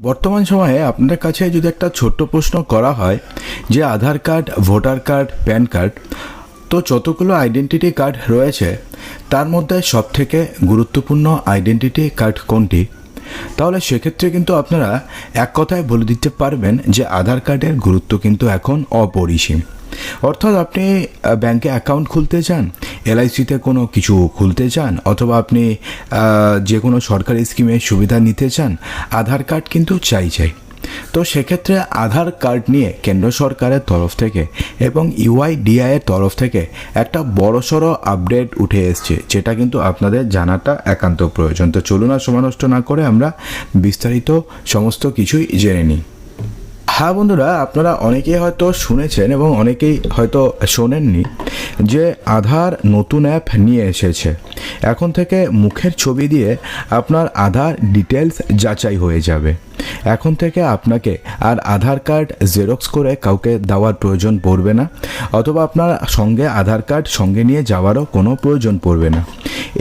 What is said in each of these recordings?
বর্তমান সময়ে আপনাদের কাছে যদি একটা ছোট্ট প্রশ্ন করা হয় যে Aadhaar card, voter card, PAN card, তো যতগুলো আইডেন্টিটি কার্ড রয়েছে, তার মধ্যে সব থেকে গুরুত্বপূর্ণ আইডেন্টিটি কার্ড কোনটি? তাহলে সেক্ষেত্রে কিন্তু আপনারা এক কথায় বলে দিতে পারবেন যে আধার কার্ডের গুরুত্ব কিন্তু এখন অপরিসীম। অর্থাৎ আপনি ব্যাংকে অ্যাকাউন্ট খুলতে চান এলআইসিতে কোনো কিছু খুলতে চান, অথবা আপনি যে কোনো সরকারি স্কিমের সুবিধা নিতে চান, আধার কার্ড কিন্তু চাই চাই। তো সেক্ষেত্রে আধার কার্ড নিয়ে কেন্দ্র সরকারের তরফ থেকে এবং ইউআইডিআই এর তরফ থেকে একটা বড়সড় আপডেট উঠে এসছে, যেটা কিন্তু আপনাদের জানাটা একান্ত প্রয়োজন। তো চলুন আর সময় নষ্ট না করে আমরা বিস্তারিত সমস্ত কিছুই জেনে নিই। হ্যাঁ বন্ধুরা, আপনারা অনেকেই হয়তো শুনেছেন এবং অনেকেই হয়তো শোনেননি যে আধার নতুন অ্যাপ নিয়ে এসেছে। এখন থেকে মুখের ছবি দিয়ে আপনার আধার ডিটেলস যাচাই হয়ে যাবে। এখন থেকে আপনাকে আর আধার কার্ড জেরক্স করে কাউকে দেওয়ার প্রয়োজন পড়বে না, অথবা আপনার সঙ্গে আধার কার্ড সঙ্গে নিয়ে যাওয়ারও কোনো প্রয়োজন পড়বে না।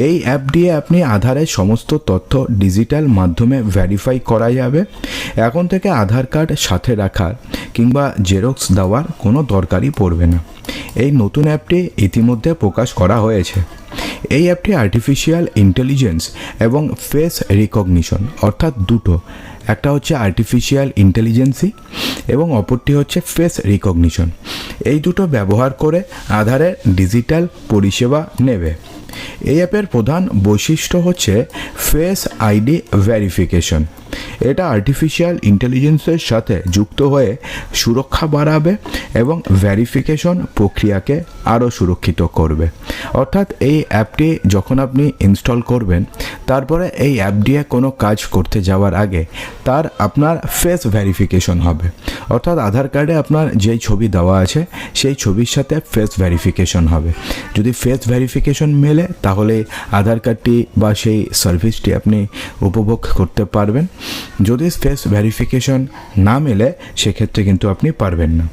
এই অ্যাপ দিয়ে আপনি আধারের সমস্ত তথ্য ডিজিটাল মাধ্যমে ভেরিফাই করা যাবে। এখন থেকে আধার কার্ড সাথে রাখার কিংবা জেরক্স দেওয়ার কোনো দরকারই পড়বে না। এই নতুন অ্যাপটি ইতিমধ্যে প্রকাশ করা হয়েছে। এই অ্যাপটি আর্টিফিশিয়াল ইন্টেলিজেন্স এবং ফেস রিকগনিশন অর্থাৎ দুটো। একটা হচ্ছে আর্টিফিশিয়াল ইন্টেলিজেন্সি এবং অপরটি হচ্ছে ফেস রিকগনিশন এই দুটো ব্যবহার করে আধারের ডিজিটাল পরিষেবা নেবে। এই অ্যাপের প্রধান বৈশিষ্ট্য হচ্ছে ফেস আইডি ভেরিফিকেশন এটা আর্টিফিশিয়াল ইন্টেলিজেন্সের সাথে যুক্ত হয়ে সুরক্ষা বাড়াবে এবং ভেরিফিকেশন প্রক্রিয়াকে আরও সুরক্ষিত করবে। অর্থাৎ এই অ্যাপটি যখন আপনি ইনস্টল করবেন, তারপরে এই অ্যাপ দিয়ে কোনো কাজ করতে যাওয়ার আগে তার আপনার ফেস ভেরিফিকেশন হবে। অর্থাৎ আধার কার্ডে আপনার যেই ছবি দেওয়া আছে, সেই ছবির সাথে ফেস ভেরিফিকেশন হবে। যদি ফেস ভেরিফিকেশন মেলে, তাহলে আধার কার্ডটি বা সেই সার্ভিসটি আপনি উপভোগ করতে পারবেন। যদি ফেস ভেরিফিকেশন না মেলে, সেক্ষেত্রে কিন্তু আপনি পারবেন না।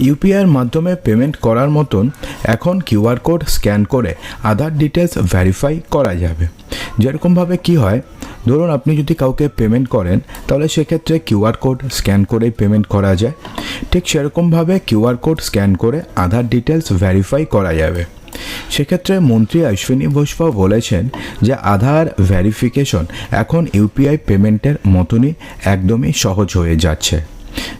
ইউপিআইয়ের মাধ্যমে পেমেন্ট করার মতন এখন কিউআর কোড স্ক্যান করে আধার ডিটেলস ভেরিফাই করা যাবে। যেরকমভাবে কি হয়, ধরুন আপনি যদি কাউকে পেমেন্ট করেন, তাহলে সেক্ষেত্রে কিউআর কোড স্ক্যান করেই পেমেন্ট করা যায়। ঠিক সেরকমভাবে কিউআর কোড স্ক্যান করে আধার ডিটেলস ভেরিফাই করা যাবে। সেক্ষেত্রে মন্ত্রী অশ্বিনী বৈষ্ণব বলেছেন যে আধার ভেরিফিকেশন এখন ইউপিআই পেমেন্টের মতনই একদমই সহজ হয়ে যাচ্ছে।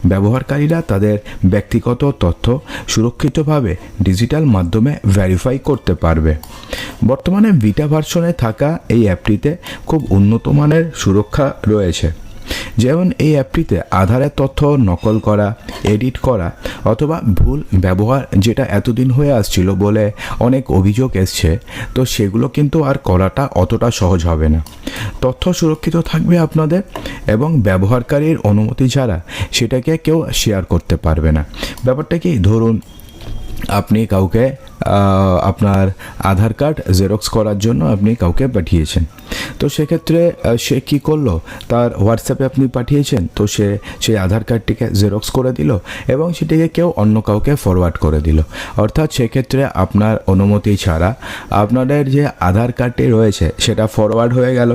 ব্যবহারকারীরা তাদের ব্যক্তিগত তথ্য সুরক্ষিতভাবে ডিজিটাল মাধ্যমে ভেরিফাই করতে পারবে। বর্তমানে বিটা ভার্সনে থাকা এই অ্যাপটিতে খুব উন্নত মানের সুরক্ষা রয়েছে। যেমন এই অ্যাপটিতে আধারের তথ্য নকল করা, এডিট করা অথবা ভুল ব্যবহার যেটা এতদিন হয়ে আসছিল বলে অনেক অভিযোগ এসছে, তো সেগুলো কিন্তু আর করাটা অতটা সহজ হবে না। তথ্য সুরক্ষিত থাকবে আপনাদের এবং ব্যবহারকারীর অনুমতি ছাড়া সেটাকে কেউ শেয়ার করতে পারবে না। ব্যাপারটা কি? ধরুন, আপনি কাউকে আপনার আধার কার্ড জেরক্স করার জন্য আপনি কাউকে পাঠিয়েছেন। তো সেক্ষেত্রে সে কি করল? তার হোয়াটসঅ্যাপে আপনি পাঠিয়েছেন, তো সে সেই আধার কার্ডটিকে জেরক্স করে দিল এবং সেটিকে কেউ অন্য কাউকে ফরওয়ার্ড করে দিল। অর্থাৎ সেক্ষেত্রে আপনার অনুমতি ছাড়া আপনাদের যে আধার কার্ডটি রয়েছে, সেটা ফরওয়ার্ড হয়ে গেল।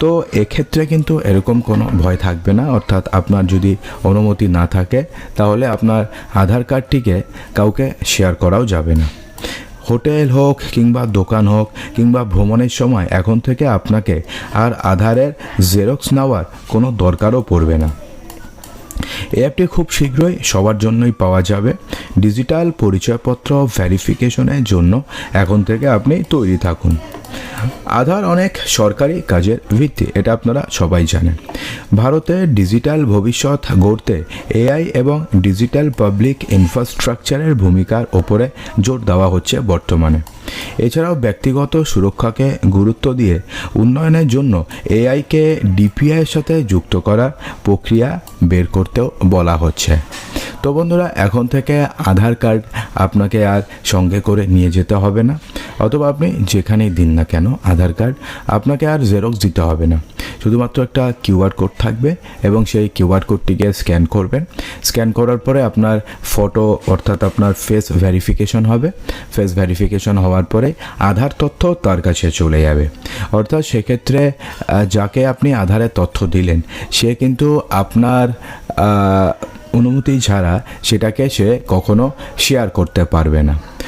তো এক্ষেত্রে কিন্তু এরকম কোনো ভয় থাকবে না, অর্থাৎ আপনার যদি অনুমতি না থাকে, তাহলে আপনার আধার কার্ডটিকে কাউকে শেয়ার করাও যাবে না। হোটেল হোক কিংবা দোকান হোক কিংবা ভ্রমণের সময় এখন থেকে আপনাকে আর আধারের জেরক্স নেওয়ার কোনো দরকারও পড়বে না। অ্যাপটি খুব শীঘ্রই সবার জন্যই পাওয়া যাবে। ডিজিটাল পরিচয়পত্র ভ্যারিফিকেশনের জন্য এখন থেকে আপনি তৈরি থাকুন। আধার অনেক সরকারি কাজের ভিত্তি, এটা আপনারা সবাই জানেন। ভারতে ডিজিটাল ভবিষ্যৎ গড়তে এআই এবং ডিজিটাল পাবলিক ইনফ্রাস্ট্রাকচারের ভূমিকার ওপরে জোর দেওয়া হচ্ছে বর্তমানে। এছাড়াও ব্যক্তিগত সুরক্ষাকে গুরুত্ব দিয়ে উন্নয়নের জন্য এআইকে ডিপিআইয়ের সাথে যুক্ত করার প্রক্রিয়া বের করতেও বলা হচ্ছে। তো বন্ধুরা, এখন থেকে আধার কার্ড আপনাকে আর সঙ্গে করে নিয়ে যেতে হবে না। অথবা আপনি যেখানেই দিন না কেন আধার কার্ড, আপনাকে আর জেরক্স দিতে হবে না। শুধুমাত্র একটা কিউআর কোড থাকবে এবং সেই কিউআর কোডটিকে স্ক্যান করবেন। স্ক্যান করার পরে আপনার ফটো অর্থাৎ আপনার ফেস ভেরিফিকেশন হবে। ফেস ভেরিফিকেশন হওয়ার পরে আধার তথ্য তার কাছে চলে যাবে। অর্থাৎ সেক্ষেত্রে যাকে আপনি আধারের তথ্য দিলেন, সে কিন্তু আপনার অনুমতি ছাড়া সেটাকে সে কখনো শেয়ার করতে পারবে না।